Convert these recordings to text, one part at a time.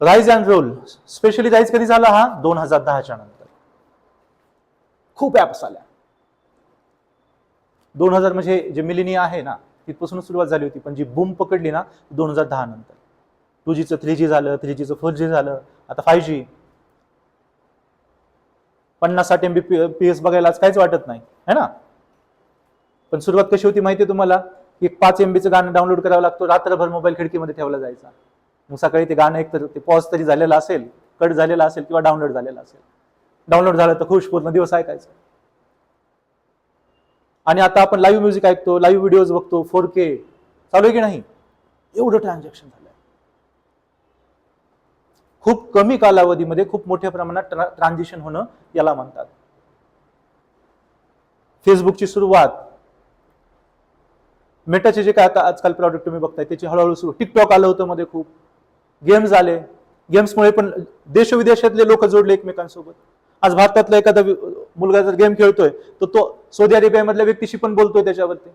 Rise and roll specially rise कधी झाला हा? दोन हजार दहाच्या नंतर. खूप ऍप्स आल्या. दोन हजार म्हणजे जे मिलिनी आहे ना तिथपासून सुरुवात झाली होती पण जी बूम पकडली ना दोन हजार दहा नंतर. टू जीचं थ्री जी झालं थ्री जीचं फोर जी झालं आता फाय जी पन्नास साठ एमबी पी एस बघायला आज काहीच वाटत नाही है ना? पण सुरुवात कशी होती माहिती आहे तुम्हाला? एक पाच एमबीचं गाणं डाउनलोड करावं लागतो रात्रभर मोबाईल खिडकीमध्ये ठेवला जायचा. मग सकाळी ते गाणं एकतर ते पॉज तरी झालेलं असेल कट झालेला असेल किंवा डाउनलोड झालेला असेल. डाउनलोड झालं तर खुश पूर्ण दिवस ऐकायचं. आणि आता आपण लाईव्ह म्युझिक ऐकतो लाईव्ह व्हिडिओज बघतो फोर के चालू आहे की नाही? एवढं ट्रान्झॅक्शन झालंय. खूप कमी कालावधीमध्ये खूप मोठ्या प्रमाणात ट्रान्झिशन होणं याला म्हणतात. फेसबुकची सुरुवात. मेटाचे जे काय आता आजकाल प्रॉडक्ट तुम्ही बघताय त्याची हळूहळू सुरू. टिकटॉक आलं होतं मध्ये खूप. गेम्स आले. गेम्समुळे पण देश विदेशातले लोक जोडले एकमेकांसोबत. आज भारतातला एखादा मुलगा जर गेम खेळतोय तर तो सौदी अरेबियामधल्या व्यक्तीशी पण बोलतोय त्याच्यावरती.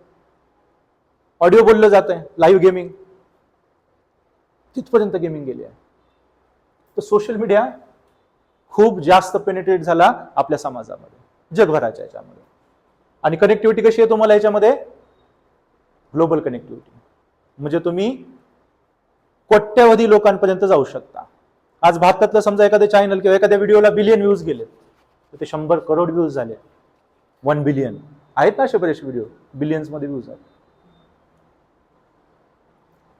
ऑडिओ बोललं जात आहे लाईव्ह गेमिंग. तिथपर्यंत गेमिंग गेली आहे. तर सोशल मीडिया खूप जास्त पेनिट्रेट झाला आपल्या समाजामध्ये जगभराच्या याच्यामध्ये. आणि कनेक्टिव्हिटी कशी आहे तुम्हाला याच्यामध्ये? ग्लोबल कनेक्टिव्हिटी म्हणजे तुम्ही कोट्यवधी लोकांपर्यंत जाऊ शकता. आज भारतातलं समजा एखाद्या चॅनल किंवा एखाद्या व्हिडिओला बिलियन व्ह्यूज गेले तर ते शंभर करोड व्ह्यूज झाले. वन बिलियन आहेत ना असे बरेच व्हिडिओ बिलियन्समध्ये व्ह्यूज आहेत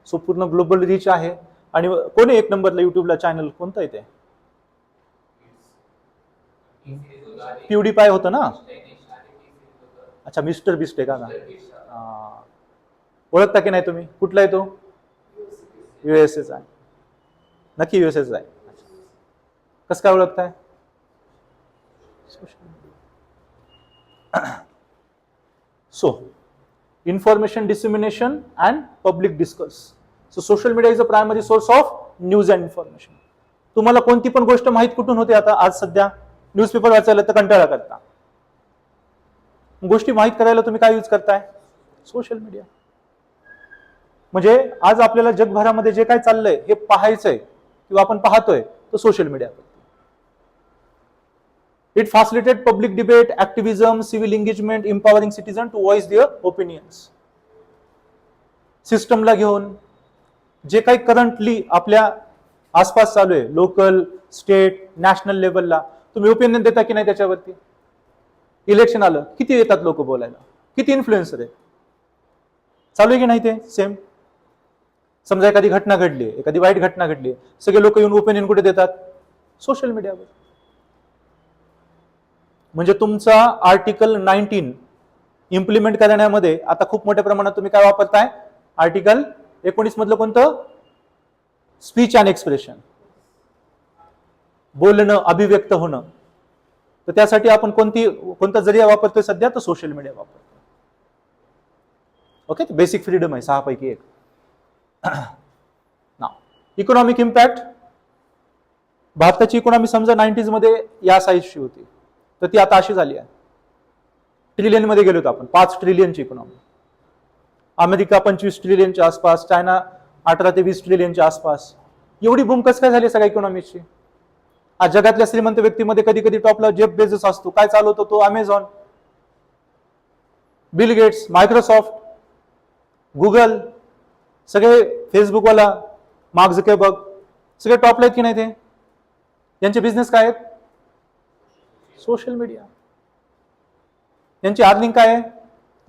सो पूर्ण ग्लोबल रीच आहे. आणि कोणी एक नंबरला युट्यूबला चॅनल कोणतं आहे ते? प्युडी पाय होतं ना? अच्छा मिस्टर बिस्ट आहे का? ना ओळखता की नाही तुम्ही? कुठला आहे तो? युएसएच आहे. नक्की युएसएच आहे. कसं काय ओळखताय? So information dissemination and public discuss so social media is a primary source of news and information तुम्हाला कोणती पण गोष्ट माहीत कुठून होते आता? आज सध्या न्यूजपेपर वाचायला तर कंटाळा करता. गोष्टी माहीत करायला तुम्ही काय यूज करताय? सोशल मीडिया म्हणजे आज आपल्याला जगभरामध्ये जे काय चाललंय हे पाहायचंय किंवा आपण पाहतोय तो social media it facilitated public debate activism civil engagement empowering citizen to voice their opinions सिस्टमला घेऊन जे काही करंटली आपल्या आसपास चालू आहे लोकल स्टेट नॅशनल लेवलला तुम्ही ओपिनियन देता की नाही त्याच्यावरती? इलेक्शन आलं किती येतात लोक बोलायला? किती इन्फ्लुएन्सर आहेत? चालू आहे की नाही ते? सेम समजा एखादी घटना घडली एखादी वाईट घटना घडली सगळे लोक येऊन ओपिनियन कुठे देतात? सोशल मीडियावर म्हणजे तुमचा आर्टिकल नाईन्टीन इम्प्लिमेंट करण्यामध्ये आता खूप मोठ्या प्रमाणात तुम्ही काय वापरताय? आर्टिकल एकोणीस मधलं कोणतं? स्पीच अँड एक्सप्रेशन बोलणं अभिव्यक्त होणं. तर त्यासाठी आपण कोणती कोणता जरिया वापरतोय सध्या? तर सोशल मीडिया वापरतो ओके बेसिक फ्रीडम आहे सहा पैकी एक. ना इकॉनॉमिक इम्पॅक्ट भारताची इकॉनॉमी समजा नाईन्टीजमध्ये या साईजची होती. तर ती आता अशी झाली आहे. ट्रिलियनमध्ये गेलो होतो आपण. पाच ट्रिलियनची इकॉनॉमी अमेरिका पंचवीस ट्रिलियनच्या आसपास चायना अठरा ते वीस ट्रिलियनच्या आसपास. एवढी बूम कसं काय झाली सगळ्या इकॉनॉमीची आज जगातल्या श्रीमंत व्यक्तीमध्ये कधी कधी टॉपला जेफ बेजस असतो. काय चालवतो तो? Amazon Bill Gates Microsoft Google सगळे फेसबुकवाला मार्क झुकेबर्ग सगळे टॉपला आहेत की नाही ते? यांचे बिझनेस काय आहेत? सोशल मीडिया यांची अर्निंग काय आहे?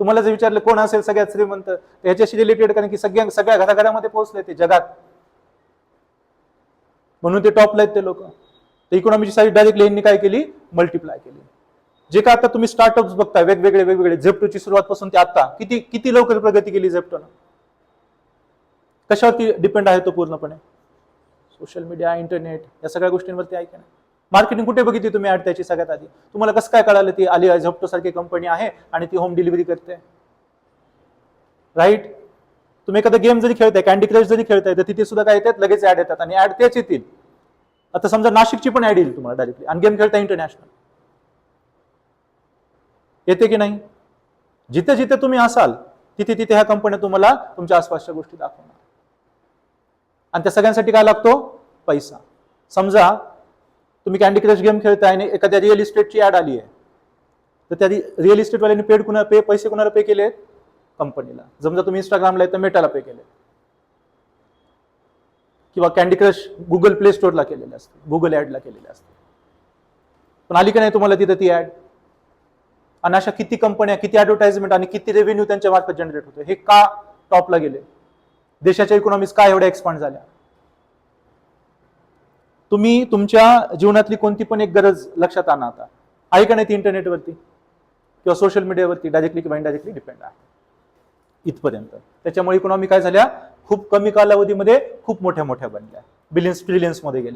तुम्हाला जर विचारलं कोण असेल सगळ्यात श्रीमंत तर ह्याच्याशी रिलेटेड कारण की सगळ्या सगळ्या घराघरामध्ये पोहोचले ते जगात. म्हणून ते टॉपला आहेत ते लोक. तर इकॉनॉमीची साईड डायरेक्टली यांनी काय केली? मल्टिप्लाय केली. जे काय आता तुम्ही स्टार्टअप्स बघताय वेगवेगळे वेगवेगळे झेप्टोची सुरुवात पासून ते आता. किती किती लवकर प्रगती केली झेप्टोनं कशावरती डिपेंड आहे तो पूर्णपणे? सोशल मीडिया इंटरनेट या सगळ्या गोष्टींवरती आहे की नाही? मार्केटिंग कुठे बघितली तुम्ही ॲड त्याची सगळ्यात आधी? तुम्हाला कसं काय कळालं ती आली झोप्टो सारखी कंपनी आहे आणि ती होम डिलिव्हरी करते? राईट तुम्ही एखादा गेम जरी खेळताय कॅन्डी क्रश जरी खेळताय तर तिथे सुद्धा काय येतात? लगेच ॲड येतात आणि ॲड तेच येतील. आता समजा नाशिकची पण ॲड येईल तुम्हाला डायरेक्टली आणि गेम खेळता इंटरनॅशनल येते की नाही? जिथे जिथे तुम्ही असाल तिथे तिथे ह्या कंपन्या तुम्हाला तुमच्या आसपासच्या गोष्टी दाखवणार. आणि त्या सगळ्यांसाठी काय लागतो? पैसा. समजा तुम्ही कॅन्डी क्रश गेम खेळताय आणि एखाद्या रिअल इस्टेटची ॲड आली आहे. तर त्या रिअल इस्टेटवाल्यांनी पेड कुणा पे पैसे कुणाला पे केले कंपनीला समजा तुम्ही इंस्टाग्रामला आहे तर मेटाला पे केले किंवा कॅन्डी क्रश गुगल प्ले स्टोअरला केलेले असते गुगल ॲडला केलेले असते पण आली का नाही तुम्हाला तिथं ती ॲड आणि अशा किती कंपन्या किती ॲडव्हर्टाइजमेंट आणि किती रेव्हेन्यू त्यांच्या मार्फत जनरेट होतो? हे का टॉपला गेले? देशाच्या इकॉनॉमीज काय एवढ्या एक्सपांड झाल्या? तुम्ही तुमच्या जीवनातली कोणती पण एक गरज लक्षात आणा आता. आहे का नाही ती इंटरनेटवरती किंवा सोशल मीडियावरती डायरेक्टली किंवा इनडायरेक्टली डिपेंड आहे. इथपर्यंत. त्याच्यामुळे इकॉनॉमी काय झाल्या? खूप कमी कालावधीमध्ये खूप मोठ्या मोठ्या बनल्या बिलियन्स ट्रिलियन्समध्ये गेल्या.